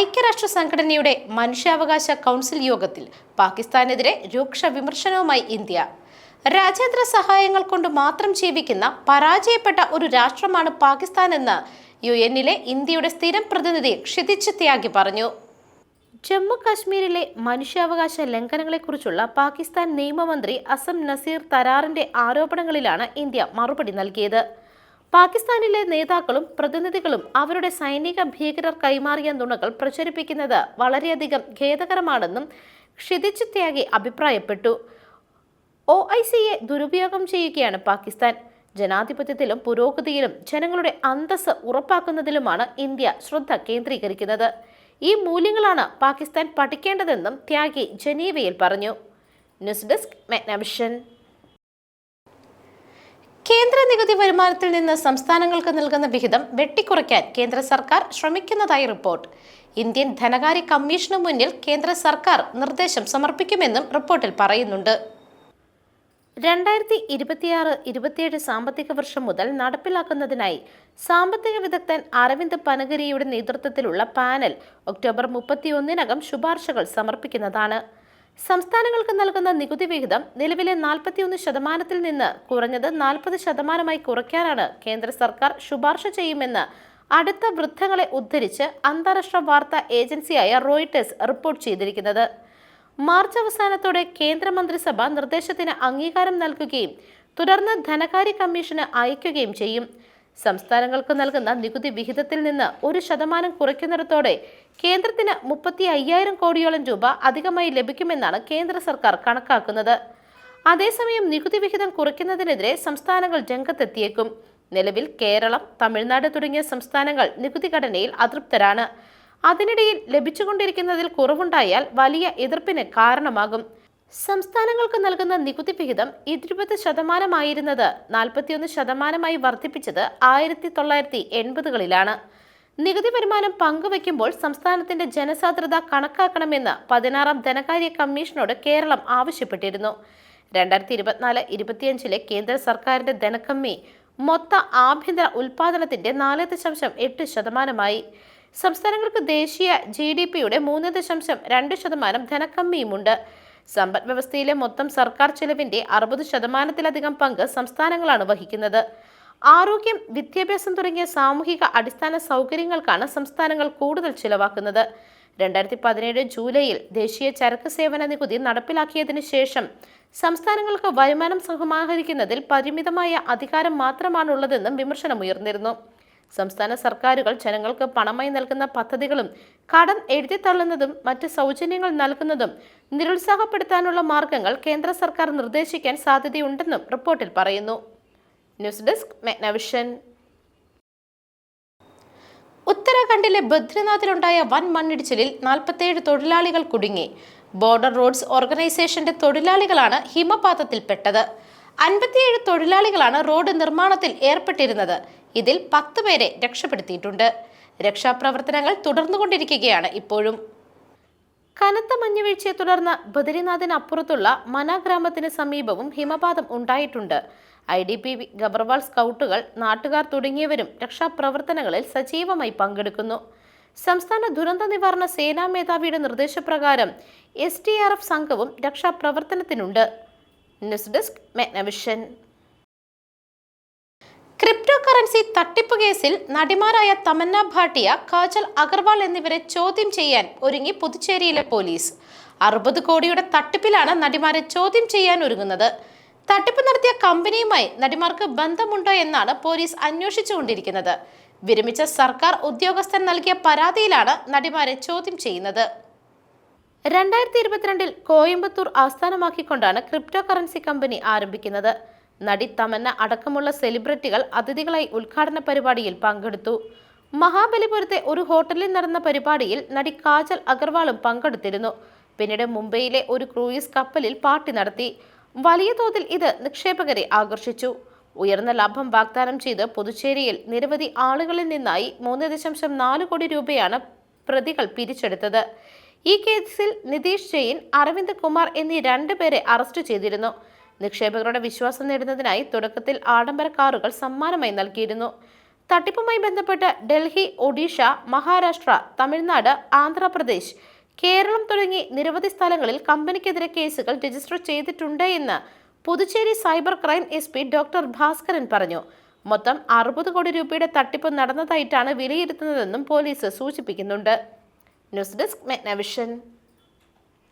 ഐക്യരാഷ്ട്ര സംഘടനയുടെ മനുഷ്യാവകാശ കൗൺസിൽ യോഗത്തിൽ പാകിസ്ഥാനെതിരെ രൂക്ഷ വിമർശനവുമായി ഇന്ത്യ. രാജ്യാന്തര സഹായങ്ങൾ കൊണ്ട് മാത്രം ജീവിക്കുന്ന പരാജയപ്പെട്ട ഒരു രാഷ്ട്രമാണ് പാകിസ്ഥാൻ എന്ന് യു എന്നിലെ ഇന്ത്യയുടെ സ്ഥിരം പ്രതിനിധി ക്ഷിതിജ് ത്യാഗി പറഞ്ഞു. ജമ്മു കാശ്മീരിലെ മനുഷ്യാവകാശ ലംഘനങ്ങളെക്കുറിച്ചുള്ള പാകിസ്ഥാൻ നിയമമന്ത്രി അസം നസീർ തരാറിന്റെ ആരോപണങ്ങളിലാണ് ഇന്ത്യ മറുപടി നൽകിയത്. പാകിസ്ഥാനിലെ നേതാക്കളും പ്രതിനിധികളും അവരുടെ സൈനിക ഭീകരർ കൈമാറിയ നുണകൾ പ്രചരിപ്പിക്കുന്നത് വളരെയധികം ഖേദകരമാണെന്നും ക്ഷിതിജ് ത്യാഗി അഭിപ്രായപ്പെട്ടു. ഒ ഐ സിയെ ദുരുപയോഗം ചെയ്യുകയാണ് പാകിസ്ഥാൻ. ജനാധിപത്യത്തിലും പുരോഗതിയിലും ജനങ്ങളുടെ അന്തസ് ഉറപ്പാക്കുന്നതിലുമാണ് ഇന്ത്യ ശ്രദ്ധ കേന്ദ്രീകരിക്കുന്നത്. ഈ മൂല്യങ്ങളാണ് പാകിസ്ഥാൻ പഠിക്കേണ്ടതെന്നും ത്യാഗി ജനീവയിൽ പറഞ്ഞു. News desk Megnavision. കേന്ദ്ര നികുതി വരുമാനത്തിൽ നിന്ന് സംസ്ഥാനങ്ങൾക്ക് നൽകുന്ന വിഹിതം വെട്ടിക്കുറയ്ക്കാൻ കേന്ദ്ര സർക്കാർ ശ്രമിക്കുന്നതായി റിപ്പോർട്ട്. ഇന്ത്യൻ ധനകാര്യ കമ്മീഷന് മുന്നിൽ കേന്ദ്ര സർക്കാർ നിർദ്ദേശം സമർപ്പിക്കുമെന്നും റിപ്പോർട്ടിൽ പറയുന്നുണ്ട്. രണ്ടായിരത്തി ഇരുപത്തിയാറ് ഇരുപത്തിയേഴ് സാമ്പത്തിക വർഷം മുതൽ നടപ്പിലാക്കുന്നതിനായി സാമ്പത്തിക വിദഗ്ധൻ അരവിന്ദ് പനഗരിയുടെ നേതൃത്വത്തിലുള്ള പാനൽ ഒക്ടോബർ മുപ്പത്തിയൊന്നിനകം ശുപാർശകൾ സമർപ്പിക്കുന്നതാണ്. സംസ്ഥാനങ്ങൾക്ക് നൽകുന്ന നികുതി വിഹിതം നിലവിലെ നാൽപ്പത്തിയൊന്ന് ശതമാനത്തിൽ നിന്ന് കുറഞ്ഞത് നാൽപ്പത് ശതമാനമായി കുറയ്ക്കാനാണ് കേന്ദ്ര സർക്കാർ ശുപാർശ ചെയ്യുമെന്ന് അടുത്ത വൃദ്ധങ്ങളെ ഉദ്ധരിച്ച് അന്താരാഷ്ട്ര വാർത്താ ഏജൻസിയായ റോയിട്ടേഴ്സ് റിപ്പോർട്ട് ചെയ്തിരിക്കുന്നത്. മാർച്ച് അവസാനത്തോടെ കേന്ദ്രമന്ത്രിസഭ നിർദ്ദേശത്തിന് അംഗീകാരം നൽകുകയും തുടർന്ന് ധനകാര്യ കമ്മീഷന് അയക്കുകയും ചെയ്യും. സംസ്ഥാനങ്ങൾക്ക് നൽകുന്ന നികുതി വിഹിതത്തിൽ നിന്ന് ഒരു ശതമാനം കുറയ്ക്കുന്നിടത്തോടെ കേന്ദ്രത്തിന് മുപ്പത്തി അയ്യായിരം കോടിയോളം രൂപ അധികമായി ലഭിക്കുമെന്നാണ് കേന്ദ്ര സർക്കാർ കണക്കാക്കുന്നത്. അതേസമയം നികുതി വിഹിതം കുറയ്ക്കുന്നതിനെതിരെ സംസ്ഥാനങ്ങൾ രംഗത്തെത്തിയേക്കും. നിലവിൽ കേരളം തമിഴ്നാട് തുടങ്ങിയ സംസ്ഥാനങ്ങൾ നികുതി ഘടനയിൽ അതൃപ്തരാണ്. അതിനിടയിൽ ലഭിച്ചുകൊണ്ടിരിക്കുന്നതിൽ കുറവുണ്ടായാൽ വലിയ എതിർപ്പിന് കാരണമാകും. സംസ്ഥാനങ്ങൾക്ക് നൽകുന്ന നികുതി വിഹിതം ഇരുപത് ശതമാനമായിരുന്നത് നാൽപ്പത്തിയൊന്ന് ശതമാനമായി വർദ്ധിപ്പിച്ചത് ആയിരത്തി തൊള്ളായിരത്തി എൺപതുകളിലാണ്. നികുതി വരുമാനം പങ്കുവയ്ക്കുമ്പോൾ സംസ്ഥാനത്തിന്റെ ജനസാന്ദ്രത കണക്കാക്കണമെന്ന് പതിനാറാം ധനകാര്യ കമ്മീഷനോട് കേരളം ആവശ്യപ്പെട്ടിരുന്നു. രണ്ടായിരത്തി ഇരുപത്തിനാല് ഇരുപത്തിയഞ്ചിലെ കേന്ദ്ര സർക്കാരിന്റെ ധനക്കമ്മി മൊത്ത ആഭ്യന്തര ഉൽപാദനത്തിന്റെ നാല് ദശാംശം എട്ട് ശതമാനമായി. സംസ്ഥാനങ്ങൾക്ക് ദേശീയ ജി ഡി പിയുടെ മൂന്ന് ദശാംശം രണ്ട് ശതമാനം ധനക്കമ്മിയുമുണ്ട്. സമ്പദ് വ്യവസ്ഥയിലെ മൊത്തം സർക്കാർ ചെലവിന്റെ അറുപത് ശതമാനത്തിലധികം പങ്ക് സംസ്ഥാനങ്ങളാണ് വഹിക്കുന്നത്. ആരോഗ്യം വിദ്യാഭ്യാസം തുടങ്ങിയ സാമൂഹിക അടിസ്ഥാന സൗകര്യങ്ങൾക്കാണ് സംസ്ഥാനങ്ങൾ കൂടുതൽ ചിലവാക്കുന്നത്. രണ്ടായിരത്തി പതിനേഴ് ജൂലൈയിൽ ദേശീയ ചരക്ക് സേവന നികുതി നടപ്പിലാക്കിയതിനു ശേഷം സംസ്ഥാനങ്ങൾക്ക് വരുമാനം സമാഹരിക്കുന്നതിൽ പരിമിതമായ അധികാരം മാത്രമാണുള്ളതെന്നും വിമർശനമുയർന്നിരുന്നു. സംസ്ഥാന സർക്കാരുകൾ ജനങ്ങൾക്ക് പണമായി നൽകുന്ന പദ്ധതികളും കടം എഴുതിത്തള്ളുന്നതും മറ്റ് സൗജന്യങ്ങൾ നൽകുന്നതും നിരുത്സാഹപ്പെടുത്താനുള്ള മാർഗങ്ങൾ കേന്ദ്ര സർക്കാർ നിർദ്ദേശിക്കാൻ സാധ്യതയുണ്ടെന്നും റിപ്പോർട്ടിൽ പറയുന്നു. ന്യൂസ് ഡെസ്ക് മെഗ്നവിഷൻ ഉത്തരാഖണ്ഡിലെ ബദ്രിനാഥിലുണ്ടായ വൻ മണ്ണിടിച്ചിലിൽ നാൽപ്പത്തേഴ് തൊഴിലാളികൾ കുടുങ്ങി. ബോർഡർ റോഡ്സ് ഓർഗനൈസേഷന്റെ തൊഴിലാളികളാണ് ഹിമപാതത്തിൽപ്പെട്ടത്. അൻപത്തിയേഴ് തൊഴിലാളികളാണ് റോഡ് നിർമ്മാണത്തിൽ ഏർപ്പെട്ടിരുന്നത്. ഇതിൽ പത്ത് പേരെ രക്ഷപ്പെടുത്തിയിട്ടുണ്ട്. രക്ഷാപ്രവർത്തനങ്ങൾ തുടർന്നുകൊണ്ടിരിക്കുകയാണ് ഇപ്പോഴും. കനത്ത മഞ്ഞുവീഴ്ചയെ തുടർന്ന് ബദരിനാഥിനപ്പുറത്തുള്ള മന ഗ്രാമത്തിന് സമീപവും ഹിമപാതം ഉണ്ടായിട്ടുണ്ട്. ഐ ഡി പി ഗബർവാൾ സ്കൗട്ടുകൾ നാട്ടുകാർ തുടങ്ങിയവരും രക്ഷാപ്രവർത്തനങ്ങളിൽ സജീവമായി പങ്കെടുക്കുന്നു. സംസ്ഥാന ദുരന്ത നിവാരണ സേനാ മേധാവിയുടെ നിർദ്ദേശപ്രകാരം എസ് ടി ആർ എഫ് സംഘവും രക്ഷാപ്രവർത്തനത്തിനുണ്ട്. News desk Megnavision. Crypto currency തട്ടിപ്പ് കേസിൽ നടിമാരായ തമന്ന ഭാട്ടിയ കാജൽ അഗർവാൾ എന്നിവരെ ചോദ്യം ചെയ്യാൻ ഒരുങ്ങി പുതുച്ചേരിയിലെ പോലീസ്. അറുപത് കോടിയുടെ തട്ടിപ്പിലാണ് നടിമാരെ ചോദ്യം ചെയ്യാൻ ഒരുങ്ങുന്നത്. തട്ടിപ്പ് നടത്തിയ കമ്പനിയുമായി നടിമാർക്ക് ബന്ധമുണ്ടോ എന്നാണ് പോലീസ് അന്വേഷിച്ചുകൊണ്ടിരിക്കുന്നത്. വിരമിച്ച സർക്കാർ ഉദ്യോഗസ്ഥൻ നൽകിയ പരാതിയിലാണ് നടിമാരെ ചോദ്യം ചെയ്യുന്നത്. രണ്ടായിരത്തി ഇരുപത്തിരണ്ടിൽ കോയമ്പത്തൂർ ആസ്ഥാനമാക്കിക്കൊണ്ടാണ് ക്രിപ്റ്റോ കറൻസി കമ്പനി ആരംഭിക്കുന്നത്. നടി തമന്ന അടക്കമുള്ള സെലിബ്രിറ്റികൾ അതിഥികളായി ഉദ്ഘാടന പരിപാടിയിൽ പങ്കെടുത്തു. മഹാബലിപുരത്തെ ഒരു ഹോട്ടലിൽ നടന്ന പരിപാടിയിൽ നടി കാജൽ അഗർവാളും പങ്കെടുത്തിരുന്നു. പിന്നീട് മുംബൈയിലെ ഒരു ക്രൂയിസ് കപ്പലിൽ പാർട്ടി നടത്തി. വലിയ തോതിൽ ഇത് നിക്ഷേപകരെ ആകർഷിച്ചു. ഉയർന്ന ലാഭം വാഗ്ദാനം ചെയ്ത് പുതുച്ചേരിയിൽ നിരവധി ആളുകളിൽ നിന്നായി മൂന്ന് ദശാംശം നാല് കോടി രൂപയാണ് പ്രതികൾ പിരിച്ചെടുത്തത്. ഈ കേസിൽ നിതീഷ് ജെയിൻ അരവിന്ദ് കുമാർ എന്നീ രണ്ടുപേരെ അറസ്റ്റ് ചെയ്തിരുന്നു. നിക്ഷേപകരുടെ വിശ്വാസം നേടുന്നതിനായി തുടക്കത്തിൽ ആഡംബര കാറുകൾ സമ്മാനമായി നൽകിയിരുന്നു. തട്ടിപ്പുമായി ബന്ധപ്പെട്ട് ഡൽഹി ഒഡീഷ മഹാരാഷ്ട്ര തമിഴ്നാട് ആന്ധ്രാപ്രദേശ് കേരളം തുടങ്ങി നിരവധി സ്ഥലങ്ങളിൽ കമ്പനിക്കെതിരെ കേസുകൾ രജിസ്റ്റർ ചെയ്തിട്ടുണ്ട് എന്ന് Puducherry cyber crime S P doctor Bhaskaran പറഞ്ഞു. മൊത്തം അറുപത് കോടി രൂപയുടെ തട്ടിപ്പ് നടന്നതായിട്ടാണ് വിലയിരുത്തുന്നതെന്നും പോലീസ് സൂചിപ്പിക്കുന്നുണ്ട്. News desk Megnavision.